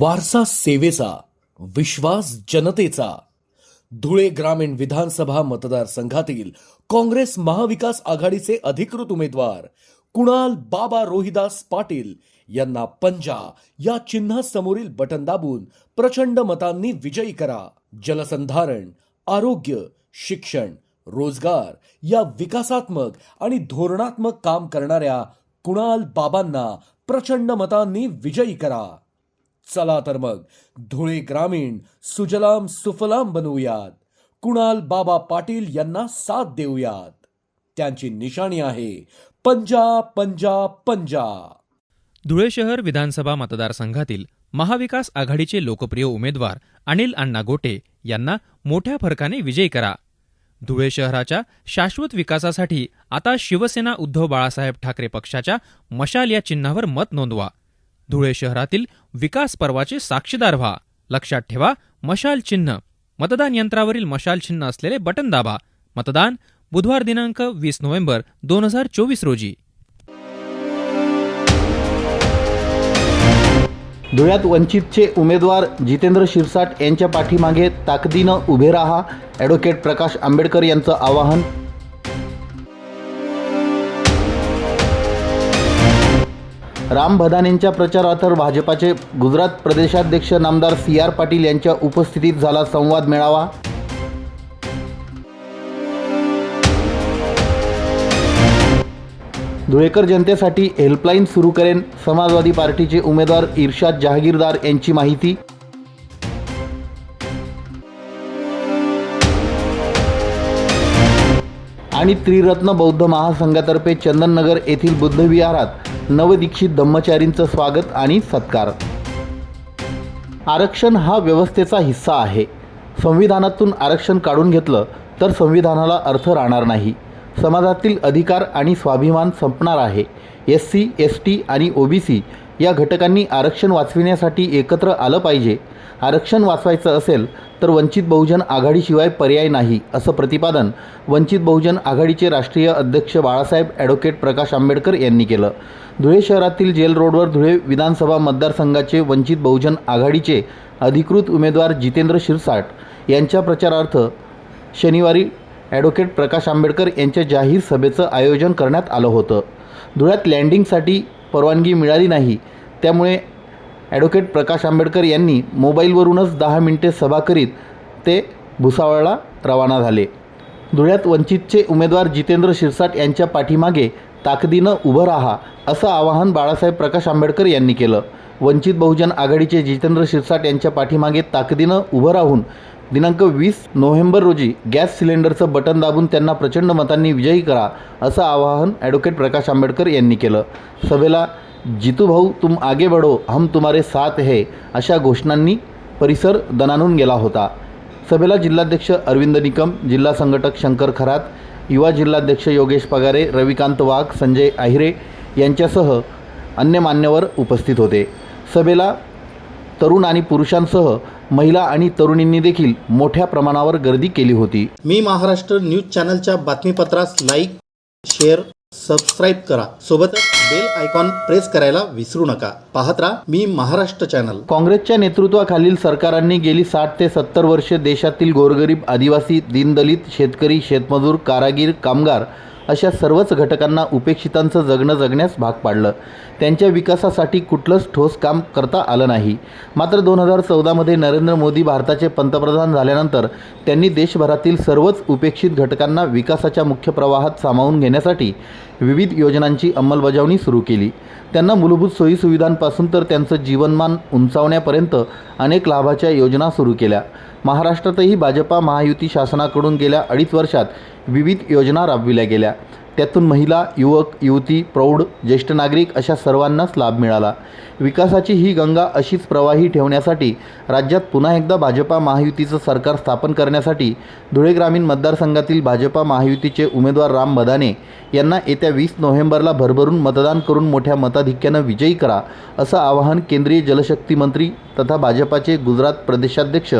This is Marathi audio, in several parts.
वारसा सेवेचा विश्वास जनतेचा धुळे ग्रामीण विधानसभा मतदारसंघातील काँग्रेस महाविकास आघाडीचे अधिकृत उमेदवार कुणाल बाबा रोहिदास पाटील यांना पंजा या चिन्हासमोरील बटन दाबून प्रचंड मतांनी विजयी करा. जलसंधारण आरोग्य शिक्षण रोजगार या विकासात्मक आणि धोरणात्मक काम करणाऱ्या कुणाल बाबांना प्रचंड मतांनी विजयी करा. चला तर मग धुळे ग्रामीण सुजलाम सुफलाम बनवूयात. कुणाल बाबा पाटील यांना साथ देऊयात. त्यांची निशाणी आहे पंजा पंजा पंजा. धुळे शहर विधानसभा मतदारसंघातील महाविकास आघाडीचे लोकप्रिय उमेदवार अनिल अण्णा गोटे यांना मोठ्या फरकाने विजयी करा. धुळे शहराच्या शाश्वत विकासासाठी आता शिवसेना उद्धव बाळासाहेब ठाकरे पक्षाच्या मशाल या चिन्हावर मत नोंदवा. धुळे शहरातील विकास पर्वाचे साक्षीदार व्हा. लक्षात ठेवा मशाल चिन्ह. मतदान यंत्रावरील मशाल चिन्ह असलेले बटन दाबा. मतदान बुधवार दिनांक वीस नोव्हेंबर दोन हजार चोवीस रोजी. धुळ्यात वंचितचे उमेदवार जितेंद्र शिरसाट यांच्या पाठीमागे ताकदीनं उभे राहा. ॲडव्होकेट प्रकाश आंबेडकर यांचं आवाहन राम भदानेंच्या प्रचारार्थ भाजपाचे गुजरात प्रदेशाध्यक्ष नामदार सी आर पाटील यांच्या उपस्थितीत झाला संवाद मेळावा. धुळेकर जनतेसाठी हेल्पलाईन सुरू करेन समाजवादी पार्टीचे उमेदवार इर्शाद जहागीरदार यांची माहिती. आणि त्रिरत्न बौद्ध महासंघातर्फे चंदननगर येथील बुद्धविहारात नवदीक्षित धम्मचारींचं स्वागत आणि सत्कार. आरक्षण हा व्यवस्थेचा हिस्सा आहे. संविधानातून आरक्षण काढून घेतलं तर संविधानाला अर्थ राहणार नाही. समाजातील अधिकार आणि स्वाभिमान संपणार आहे. एस सी एस टी आणि ओ बी सी या घटकांनी आरक्षण वाचविण्यासाठी एकत्र आलं पाहिजे. आरक्षण वाचवायचं असेल तर वंचित बहुजन आघाडीशिवाय पर्याय नाही असं प्रतिपादन वंचित बहुजन आघाडीचे राष्ट्रीय अध्यक्ष बाळासाहेब ॲडव्होकेट प्रकाश आंबेडकर यांनी केलं. धुळे शहरातील जेल रोडवर धुळे विधानसभा मतदारसंघाचे वंचित बहुजन आघाडीचे अधिकृत उमेदवार जितेंद्र शिरसाट यांच्या प्रचारार्थ शनिवारी ॲडव्होकेट प्रकाश आंबेडकर यांच्या जाहीर सभेचं आयोजन करण्यात आलं होतं. धुळ्यात लँडिंगसाठी परवानगी मिळाली नाही. त्यामुळे ॲडव्होकेट प्रकाश आंबेडकर यांनी मोबाईलवरूनच दहा मिनिटे सभा करीत ते भुसावळला रवाना झाले. धुळ्यात वंचितचे उमेदवार जितेंद्र शिरसाट यांच्या पाठीमागे ताकदीनं उभं राहा असं आवाहन बाळासाहेब प्रकाश आंबेडकर यांनी केलं. वंचित बहुजन आघाडीचे जितेंद्र शिरसाट यांच्या पाठीमागे ताकदीनं उभं राहून दिनांक वीस नोव्हेंबर रोजी गॅस सिलेंडरचं बटन दाबून त्यांना प्रचंड मतांनी विजयी करा असं आवाहन ॲडव्होकेट प्रकाश आंबेडकर यांनी केलं. सभेला जितू भाऊ तुम आगे बढो हम तुम्हारे साथ है अशा घोषणांनी परिसर दणानून गेला होता. सभेला जिल्हाध्यक्ष अरविंद निकम जिल्हा संघटक शंकर खरात युवा जिल्हाध्यक्ष योगेश पगारे रविकांत वाघ संजय आहिरे यांच्यासह अन्य मान्यवर उपस्थित होते. सभेला तरुण आणि पुरुषांसह महिला आणि तरुणींनी देखील मोठ्या प्रमाणावर गर्दी केली होती. मी महाराष्ट्र न्यूज चॅनलच्या बातमीपत्रास लाईक शेअर सबस्क्राईब करा. सोबतच बेल आयकॉन प्रेस करायला विसरू नका. पाहत राहा मी महाराष्ट्र चॅनल. काँग्रेसच्या नेतृत्वाखालील सरकारांनी गेली साठ ते सत्तर वर्षे देशातील गोरगरीब आदिवासी दीनदलित शेतकरी शेतमजूर कारागीर कामगार अशा सर्वच घटकांना उपेक्षितांचं जगणं जगण्यास भाग पाडलं. त्यांच्या विकासासाठी कुठलंच ठोस काम करता आलं नाही. मात्र दोन हजार चौदामध्ये नरेंद्र मोदी भारताचे पंतप्रधान झाल्यानंतर त्यांनी देशभरातील सर्वच उपेक्षित घटकांना विकासाच्या मुख्य प्रवाहात सामावून घेण्यासाठी विविध योजनांची अंमलबजावणी सुरू केली. त्यांना मूलभूत सोयीसुविधांपासून तर त्यांचं जीवनमान उंचावण्यापर्यंत अनेक लाभाच्या योजना सुरू केल्या. महाराष्ट्रातही भाजपा महायुती शासनाकडून गेल्या अडीच वर्षात विविध योजना राबविल्या गेल्या. त्यातून महिला युवक युवती प्रौढ ज्येष्ठ नागरिक अशा सर्वांनाच लाभ मिळाला. विकासाची ही गंगा अशीच प्रवाही ठेवण्यासाठी राज्यात पुन्हा एकदा भाजपा महायुतीचं सरकार स्थापन करण्यासाठी धुळे ग्रामीण मतदारसंघातील भाजपा महायुतीचे उमेदवार राम बदाने यांना येत्या वीस नोव्हेंबरला भरभरून मतदान करून मोठ्या मताधिक्यानं विजयी करा असं आवाहन केंद्रीय जलशक्ती मंत्री तथा भाजपाचे गुजरात प्रदेशाध्यक्ष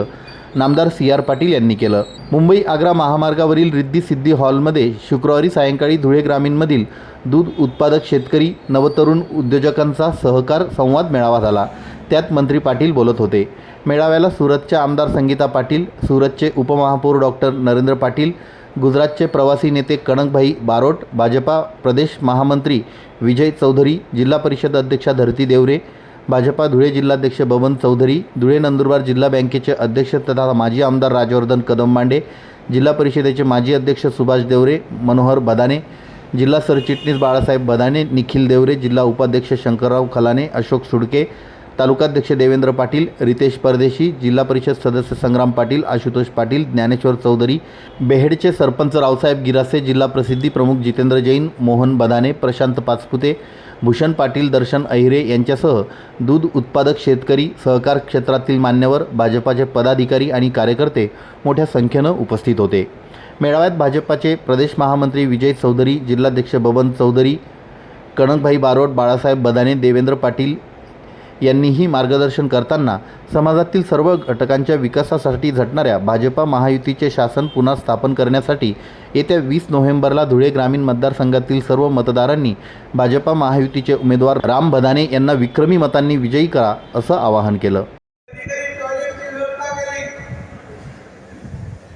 नामदार सी आर पाटील यांनी केलं. मुंबई आग्रा महामार्गावरील रिद्धी सिद्धी हॉलमध्ये शुक्रवारी सायंकाळी धुळे ग्रामीणमधील दूध उत्पादक शेतकरी नवतरुण उद्योजकांचा सहकार संवाद मेळावा झाला. त्यात मंत्री पाटील बोलत होते. मेळाव्याला सुरतच्या आमदार संगीता पाटील सुरतचे उपमहापौर डॉक्टर नरेंद्र पाटील गुजरातचे प्रवासी नेते कणकभाई बारोट भाजपा प्रदेश महामंत्री विजय चौधरी जिल्हा परिषद अध्यक्षा धरती देवरे भाजपा धुळे जिल्हाध्यक्ष बबन चौधरी धुळे नंदुरबार जिल्हा बँकेचे अध्यक्ष तथा माजी आमदार राजवर्धन कदम मांडे जिल्हा परिषदेचे माजी अध्यक्ष सुभाष देवरे मनोहर बदाने जिल्हा सरचिटणीस बाळासाहेब बदाने निखिल देवरे जिल्हा उपाध्यक्ष शंकरराव खलाने अशोक सुडके तालुकाध्यक्ष देवेंद्र पाटील रितेश परदेशी जिल्हा परिषद सदस्य संग्राम पाटील आशुतोष पाटील ज्ञानेश्वर चौधरी बेहेडचे सरपंच रावसाहेब गिरासे जिल्हा प्रसिद्धी प्रमुख जितेंद्र जैन मोहन बदाने प्रशांत पाचपुते भूषण पाटील दर्शन अहिरे यांच्यासह दूध उत्पादक शेतकरी सहकार क्षेत्रातील मान्यवर भाजपाचे पदाधिकारी आणि कार्यकर्ते मोठ्या संख्येनं उपस्थित होते. मेळाव्यात भाजपाचे प्रदेश महामंत्री विजय चौधरी जिल्हाध्यक्ष बबन चौधरी कणकभाई बारोट बाळासाहेब बदाने देवेंद्र पाटील यांनीही मार्गदर्शन करताना समाजातील सर्व घटकांच्या विकासासाठी झटणाऱ्या भाजपा महायुतीचे शासन पुन्हा स्थापन करण्यासाठी येत्या वीस नोव्हेंबरला धुळे ग्रामीण मतदारसंघातील सर्व मतदारांनी भाजपा महायुतीचे उमेदवार राम भदाने यांना विक्रमी मतांनी विजयी करा असं आवाहन केलं कधी टॉयलेटची व्यवस्था केली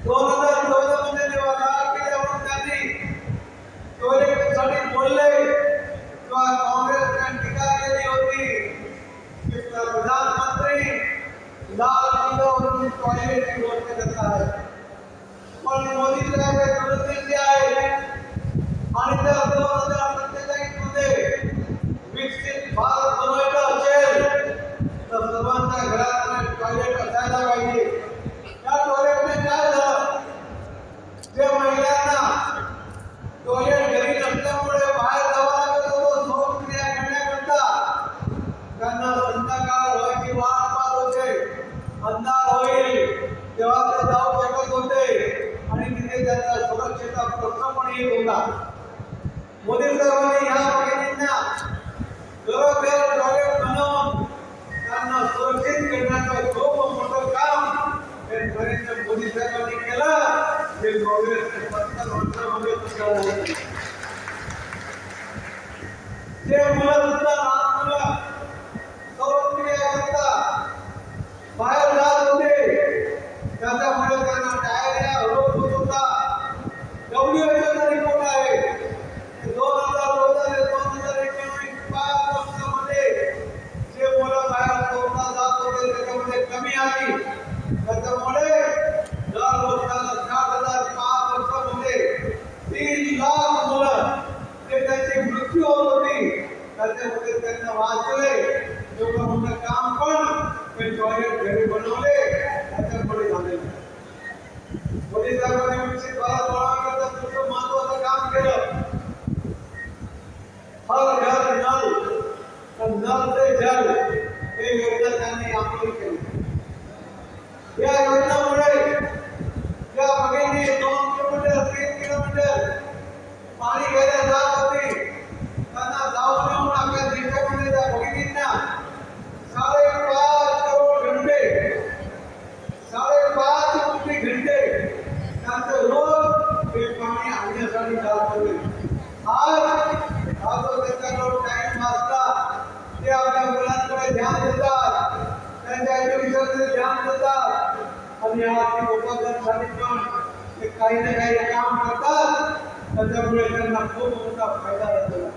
दोन हजार चौदा मध्ये जेव्हा लाल किल्ल्यावरून त्यांनी टॉयलेटसाठी बोलले तेव्हा काँग्रेसने टीका केली होती की प्रधानमंत्री लाल किल्ल्यावरून टॉयलेटची व्यवस्था करत आहे पण मोदी साहेब हे दूरदृष्टी आहे आणि त्या दोन हजार सत्तेचाळीसमध्ये विकसित भारत बनवायचा असेल तर सर्वांच्या घरात टॉयलेट असायला पाहिजे त्या टॉयलेटने काय झालं जे महिलांना टॉयलेट घरी नसल्यामुळे बाहेर जावं लागत होतं शौचक्रिया करण्याकरता त्यांना संध्याकाळ व्हायची वाट पाहत होते अंधार होईल तेव्हा ते जाऊ शकत होते आणि तिथे त्यांचा सुरक्षेचा प्रश्न पण येत होता मोदी साहेबांनी या भगिनींना घरोघर टॉयलेट बनवून त्यांना सुरक्षित करण्याचं खूप मोठं काम हे नरेंद्र मोदी साहेबांनी केलं. ते काँग्रेसने पंतप्रधान जे मुलं मोदी साहेबांनी विकसित भारत बनवण्याकरता दुसरं महत्वाचं काम केलं. हर घर नल तर नल जल हे योजना त्यांनी केली या भगिनी दोन किलोमीटर तीन किलोमीटर पाणी घ्यायला जात होती त्यांना जाऊन येऊन आपल्या देशामध्ये त्या भगिनींना साडेपाच करोड घंटे साडेपाच कोटी घंटे त्यांचं रोज हे पाणी आणण्यासाठी जात होते आज हा जो त्यांच्याकडे टाइम वाचला ते आपल्या मुलांकडे ध्यान देतात त्यांच्या एज्युकेशनकडे ध्यान देतात आणि आर्थिक उपक्रमासाठी पण ते काही ना काही काम करतात. त्याच्यामुळे त्यांना खूप मोठा फायदा होतो.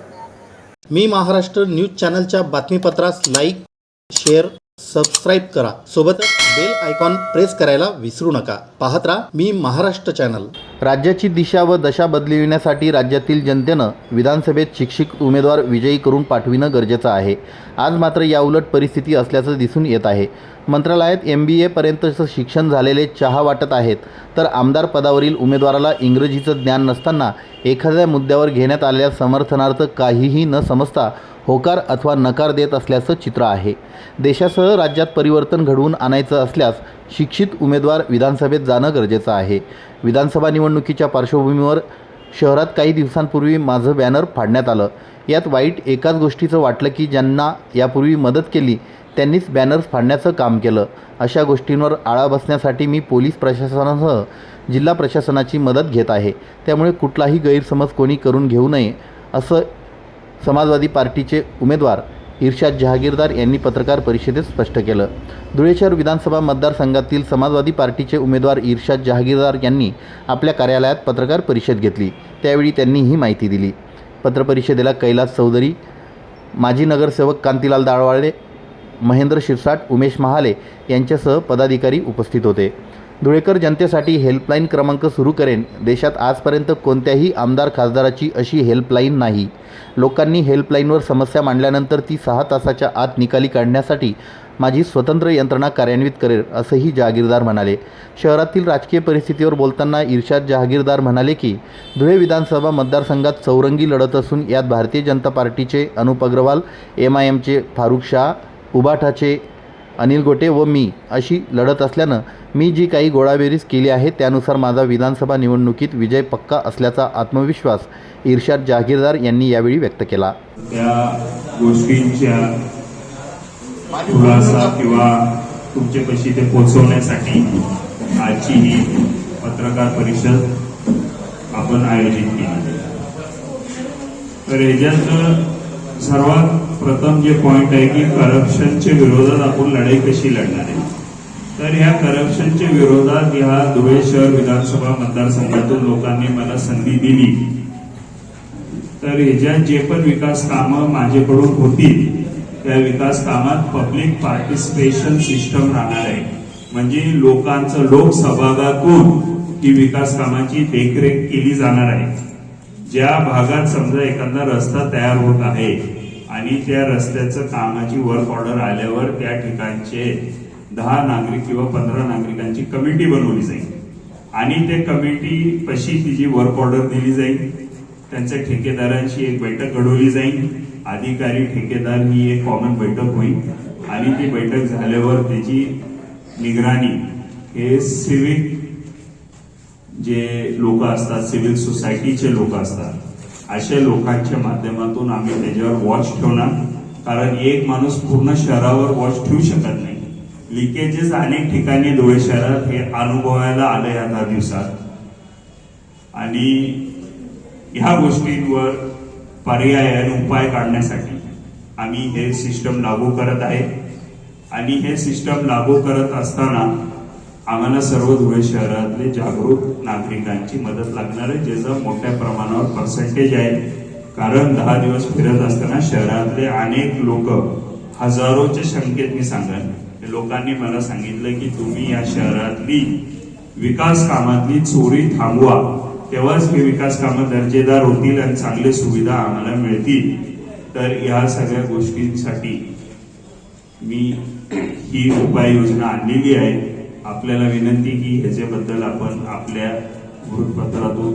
मी महाराष्ट्र न्यूज चॅनलच्या बातमीपत्रास लाईक शेअर सबस्क्राईब करा. सोबतच बेल आयकॉन प्रेस करायला विसरू नका. पाहत राहा मी महाराष्ट्र चॅनल. राज्याची दिशा व दशा बदलविण्यासाठी राज्यातील जनतेनं विधानसभेत शिक्षित उमेदवार विजयी करून पाठविणं गरजेचं आहे. आज मात्र याउलट परिस्थिती असल्याचं दिसून येत आहे. मंत्रालयात एम बी एपर्यंतचं शिक्षण झालेले चहा वाटत आहेत. तर आमदार पदावरील उमेदवाराला इंग्रजीचं ज्ञान नसताना एखाद्या मुद्द्यावर घेण्यात आलेल्या समर्थनार्थ काहीही न समजता होकार अथवा नकार देत असल्याचं चित्र आहे. देशासह राज्यात परिवर्तन घडवून आणायचं असल्यास शिक्षित उमेदवार विधानसभेत जाणं गरजेचं आहे. विधानसभा निवडणुकीच्या पार्श्वभूमीवर शहरात काही दिवसांपूर्वी माझं बॅनर फाडण्यात आलं. यात वाईट एकाच गोष्टीचं वाटलं की ज्यांना यापूर्वी मदत केली त्यांनीच बॅनर्स फाडण्याचं काम केलं. अशा गोष्टींवर आळा बसण्यासाठी मी पोलीस प्रशासनासह जिल्हा प्रशासनाची मदत घेत आहे. त्यामुळे कुठलाही गैरसमज कोणी करून घेऊ नये असं समाजवादी पार्टीचे उमेदवार इर्शाद जहागीरदार यांनी पत्रकार परिषदेत स्पष्ट केलं. धुळे शहर विधानसभा मतदारसंघातील समाजवादी पार्टीचे उमेदवार इर्शाद जहागीरदार यांनी आपल्या कार्यालयात पत्रकार परिषद घेतली. त्यावेळी त्यांनी ही माहिती दिली. पत्रपरिषदेला कैलास चौधरी माजी नगरसेवक कांतीलाल दाळवाळे महेंद्र शिरसाट उमेश महाले यांच्यासह पदाधिकारी उपस्थित होते. धुळेकर जनतेसाठी हेल्पलाईन क्रमांक सुरू करेन. देशात आजपर्यंत कोणत्याही आमदार खासदाराची अशी हेल्पलाईन नाही. लोकांनी हेल्पलाईनवर समस्या मांडल्यानंतर ती सहा तासाच्या आत निकाली काढण्यासाठी माझी स्वतंत्र यंत्रणा कार्यान्वित करेल असंही जहागीरदार म्हणाले. शहरातील राजकीय परिस्थितीवर बोलताना इर्शाद जहागीरदार म्हणाले की धुळे विधानसभा मतदारसंघात चौरंगी लढत असून यात भारतीय जनता पार्टीचे अनुप अग्रवाल एम आय एमचे फारुख शाह उबाठाचे अनिल गोटे व मी अशी लढत असल्यानं मी जी काही गोळाबेरीज केली आहे त्यानुसार माझा विधानसभा निवडणुकीत विजय पक्का असल्याचा आत्मविश्वास इर्शाद जहागीरदार यांनी यावेळी व्यक्त केला. त्या गोष्टींच्या खुलासा किंवा तुमच्यापाशी ते पोचवण्यासाठी आजची ही पत्रकार परिषद आपण आयोजित केली. तर ह्याच्यात सर्वात प्रथम जे पॉइंट आहे की करप्शनच्या विरोधात आपण लढाई कशी लढणार आहे? तर ह्या करप्शनच्या विरोधात ह्या धुळे शहर विधानसभा मतदारसंघातून लोकांनी मला संधी दिली. तर ह्याच्यात जे पण विकास कामं माझ्याकडून होतील त्या विकास कामात पब्लिक पार्टिसिपेशन सिस्टम राहणार आहे. म्हणजे लोकांचं लोकसहभागातून ही विकास कामाची देखरेख केली जाणार आहे. ज्या भागात समजा एखादा रस्ता तयार होत आहे आणि त्या रस्त्याचं कामाची वर्क ऑर्डर आल्यावर त्या ठिकाणचे दहा नागरिक किंवा पंधरा नागरिकांची कमिटी बनवली जाईल. आणि त्या कमिटी पशी तिची वर्क ऑर्डर दिली जाईल. त्यांच्या ठेकेदारांची एक बैठक घडवली जाईल. अधिकारी ठेकेदार ही एक कॉमन बैठक होईल. आणि ती बैठक झाल्यावर त्याची निगराणी हे सिविक जे लोक असतात सिव्हिल सोसायटीचे लोक असतात अशा लोकांच्या माध्यमातून आम्ही त्याच्यावर वॉच ठेवणार. कारण एक माणूस पूर्ण शहरावर वॉच ठेवू शकत नाही. लिकेजेस अनेक ठिकाणी धुळे शहरात हे अनुभवायला आले या दहा दिवसात. आणि ह्या गोष्टींवर पर्याय आणि उपाय काढण्यासाठी आम्ही हे सिस्टम लागू करत आहे. आणि हे सिस्टम लागू करत असताना आम्हाला सर्व धुळे शहरातले जागरूक नागरिकांची मदत लागणार आहे. ज्याचं मोठ्या प्रमाणावर पर्सेंटेज आहे कारण दहा दिवस फिरत असताना शहरातले अनेक लोक हजारोच्या संख्येत मी सांगेन. लोकांनी मला सांगितलं की तुम्ही या शहरातली विकास कामातली चोरी थांबवा. तेव्हाच हे विकास कामं दर्जेदार होतील आणि चांगले सुविधा आम्हाला मिळतील. तर या सगळ्या गोष्टींसाठी मी ही उपाययोजना आणलेली आहे. आपल्याला विनंती की ह्याच्याबद्दल आपण आपल्या वृत्तपत्रातून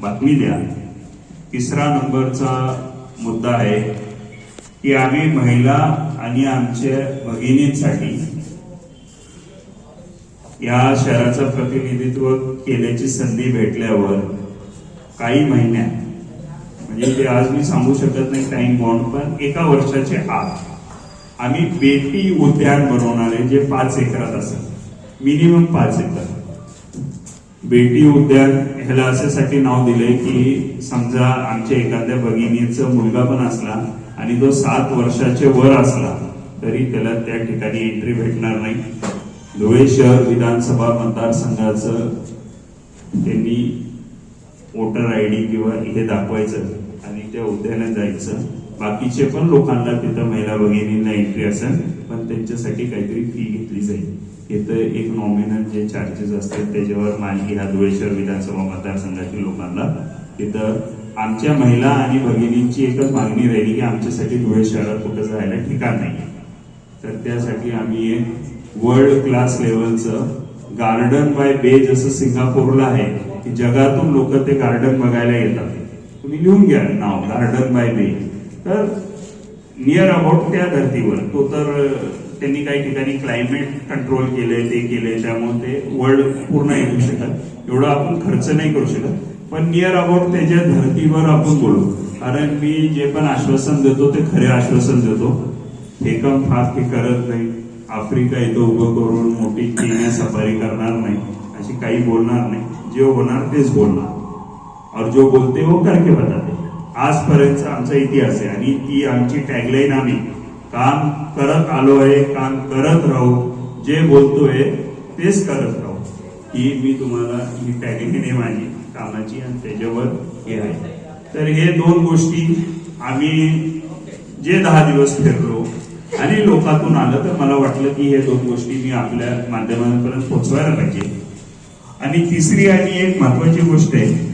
बातमी द्या. तिसरा नंबरचा मुद्दा आहे की आम्ही महिला आणि आमच्या भगिनींसाठी या शहराचं प्रतिनिधित्व केल्याची संधी भेटल्यावर काही महिन्यात म्हणजे ते आज मी सांगू शकत नाही टाइम बॉन्ड पण एका वर्षाचे आत आम्ही बेटी उद्यान बनवणार आहे जे पाच एकरात असेल मिनिमम पाच एकर बेटी उद्यान ह्याला अशासाठी नाव दिलंय की समजा आमच्या एखाद्या भगिनीचा मुलगा पण असला आणि तो सात वर्षाचे वर असला तरी त्याला त्या ठिकाणी एंट्री भेटणार नाही. धुळे शहर विधानसभा मतदारसंघाचं त्यांनी वोटर आय डी किंवा हे दाखवायचं आणि त्या उद्यानात जायचं. बाकीचे पण लोकांना तिथं महिला भगिनींना एंट्री असेल पण त्यांच्यासाठी काहीतरी फी घेतली जाईल. इथं एक नॉमिनल जे चार्जेस असतात त्याच्यावर माझी ह्या धुळेश्वर विधानसभा मतदारसंघातील लोकांना. तिथं आमच्या महिला आणि भगिनींची एकच मागणी राहिली की आमच्यासाठी धुळे शहरात कुठं जायला ठिकाण नाही. तर त्यासाठी आम्ही एक वर्ल्ड क्लास लेवलचं गार्डन बाय बे जसं सिंगापूरला आहे की जगातून लोक ते गार्डन बघायला येतात. तुम्ही लिहून घ्या नाव गार्डन बाय बे तर नियर अबाउट त्या धर्तीवर तो तर त्यांनी काही ठिकाणी क्लायमेट कंट्रोल केलंय ते केलंय त्यामुळे ते वर्ल्ड पूर्ण येऊ शकत. एवढा आपण खर्च नाही करू शकत. पण नियर अबाउट त्याच्या धर्तीवर आपण बोलू. कारण मी जे पण आश्वासन देतो ते खरे आश्वासन देतो. फेकम फास्ट हे करत नाही. आफ्रिका इथं उभं करून मोठी केन्या सफारी करणार नाही. अशी काही बोलणार नाही. जे होणार तेच बोलणार. और जो बोलते वो करके बताते. आजपर्यंतचा आमचा इतिहास आहे. आणि ती आमची टॅगलाईन आम्ही काम करत आलो आहे काम करत राहू जे बोलतोय तेच करत राहू. ही मी तुम्हाला ही टॅगिंग आहे माझी कामाची आणि त्याच्यावर हे आहे. तर हे दोन गोष्टी आम्ही जे दहा दिवस फिरलो आणि लोकातून आलं तर मला वाटलं की हे दोन गोष्टी मी आपल्या माध्यमांपर्यंत पोहोचवायला पाहिजे. आणि तिसरी आणि एक महत्वाची गोष्ट आहे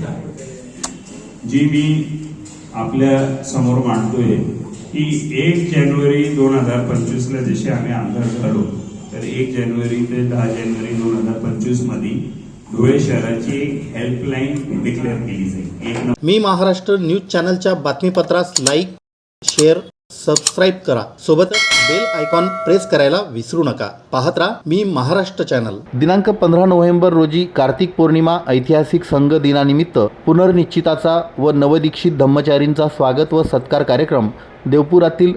जी मी आपल्यासमोर मांडतोय की एक जानेवारी दोन हजार पंचवीसला जसे आम्ही आमदार झालो तर एक जानेवारी ते दहा जानेवारी दोन हजार पंचवीसमध्ये धुळे शहराची एक हेल्पलाईन डिक्लेअर केली जाईल. मी महाराष्ट्र न्यूज चॅनलच्या बातमीपत्रास लाईक शेअर सबस्क्राईब करा. सोबतच बेल आयकॉन प्रेस करायला विसरू नका. पाहत राहा मी महाराष्ट्र चॅनल दिनांक पंधरा नोव्हेंबर रोजी कार्तिक पौर्णिमा ऐतिहासिक संघ दिनानिमित्त पुनर्निश्चिताचा व नवदीक्षित धम्मचारींचा स्वागत व सत्कार कार्यक्रम देवपुरातील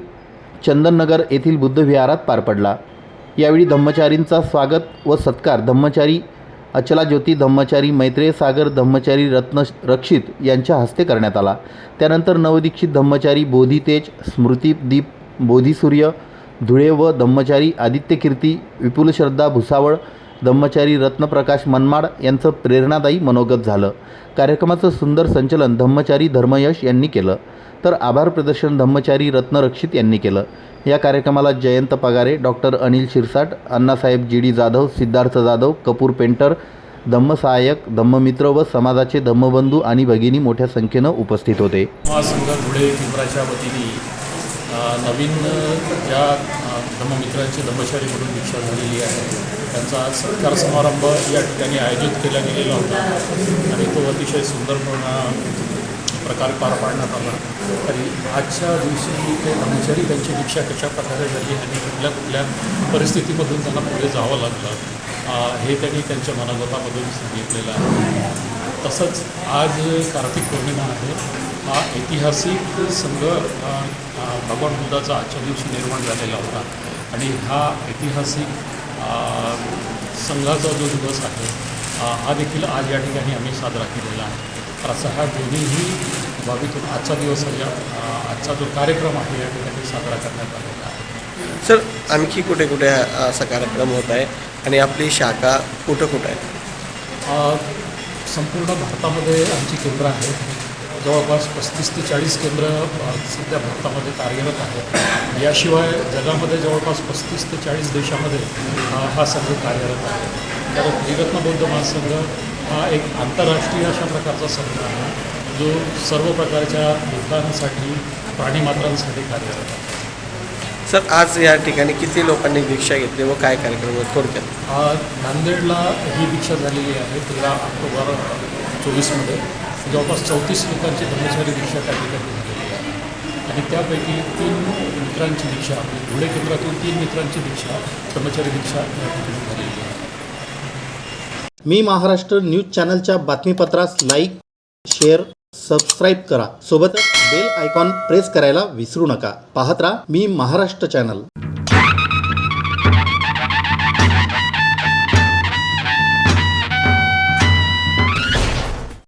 चंदननगर येथील बुद्धविहारात पार पडला. यावेळी धम्मचारींचा स्वागत व सत्कार धम्मचारी अचला ज्योती धम्मचारी मैत्रेय सागर धम्मचारी रत्न रक्षित यांच्या हस्ते करण्यात आला. त्यानंतर नवदीक्षित धम्मचारी बोधितेज स्मृतीदीप बोधिसूर्य धुळे व धम्मचारी आदित्यकीर्ती विपुल श्रद्धा भुसावळ धम्मचारी रत्नप्रकाश मनमाड यांचं प्रेरणादायी मनोगत झालं. कार्यक्रमाचं सुंदर संचलन धम्मचारी धर्मयश यांनी केलं. तर आभार प्रदर्शन धम्मचारी रत्नरक्षित यांनी केलं. या कार्यक्रमाला Jayant Pagare doctor Anil Shirsat Annasaheb G D Jadhav Siddharth Jadhav Kapoor painter धम्मसहाय्यक धम्ममित्र व समाजाचे धम्मबंधू आणि भगिनी मोठ्या संख्येनं उपस्थित होते. महासंघ धुळे केंद्राच्या वतीने नवीन ज्या धम्ममित्रांची धम्मचारी म्हणून दीक्षा झालेली आहे. त्यांचा आज सत्कार समारंभ या ठिकाणी आयोजित केला गेलेला होता. आणि तो अतिशय सुंदरपूर्ण प्रकारे पार पाडण्यात आला. तरी आजच्या दिवशी ते धम्मचारी त्यांची दीक्षा कशा प्रकारे झाली आणि कुठल्या कुठल्या परिस्थितीमधून त्यांना पुढे जावं लागलं हे त्यांनी त्यांच्या मनोगतामधून सांगितलेलं आहे. तसंच आज कार्तिक पौर्णिमा आहे. हा ऐतिहासिक संघ भगवान बुद्धाचा आजच्या दिवशी निर्माण झालेला होता. आणि हा ऐतिहासिक संघाचा जो दिवस आहे हा देखील आज या ठिकाणी आम्ही साजरा केलेला आहे. तर असा हा दोन्हीही बाबीतून आजचा दिवस आजचा जो कार्यक्रम आहे या ठिकाणी साजरा करण्यात आलेला आहे. सर आणखी कुठे कुठे असा कार्यक्रम होत आहे? आणि आपली शाखा कुठं कुठं आहे संपूर्ण भारतामध्ये आमची केंद्र आहेत जवळपास पस्तीस ते चाळीस केंद्र सध्या भारतामध्ये कार्यरत आहेत. याशिवाय जगामध्ये जवळपास पस्तीस ते चाळीस देशामध्ये हा संघ कार्यरत आहे. तर त्रिरत्न बौद्ध महासंघ हा एक आंतरराष्ट्रीय अशा प्रकारचा संघ आहे जो सर्व प्रकारच्या लोकांसाठी प्राणीमात्रांसाठी कार्यरत आहे. सर आज या ठिकाणी किती लोकांनी दीक्षा घेतली व काय कार्यक्रम होत थोडक्यात? आ, नांदेडला ही दीक्षा झालेली आहे तेरा ऑक्टोबर चोवीसमध्ये. जवळपास चौतीस लोकांची धर्मचारी दीक्षा त्या ठिकाणी झालेली आहे. आणि त्यापैकी तीन मित्रांची दीक्षा म्हणजे धुळे केंद्रातून तीन मित्रांची दीक्षा धर्मचारी दीक्षा या ठिकाणी झालेली आहे. मी महाराष्ट्र न्यूज चॅनलच्या बातमीपत्रास लाईक शेअर सबस्क्राईब करा. सोबतच बेल आयकॉन प्रेस करायला विसरू नका. पाहत राहा मी महाराष्ट्र चॅनल.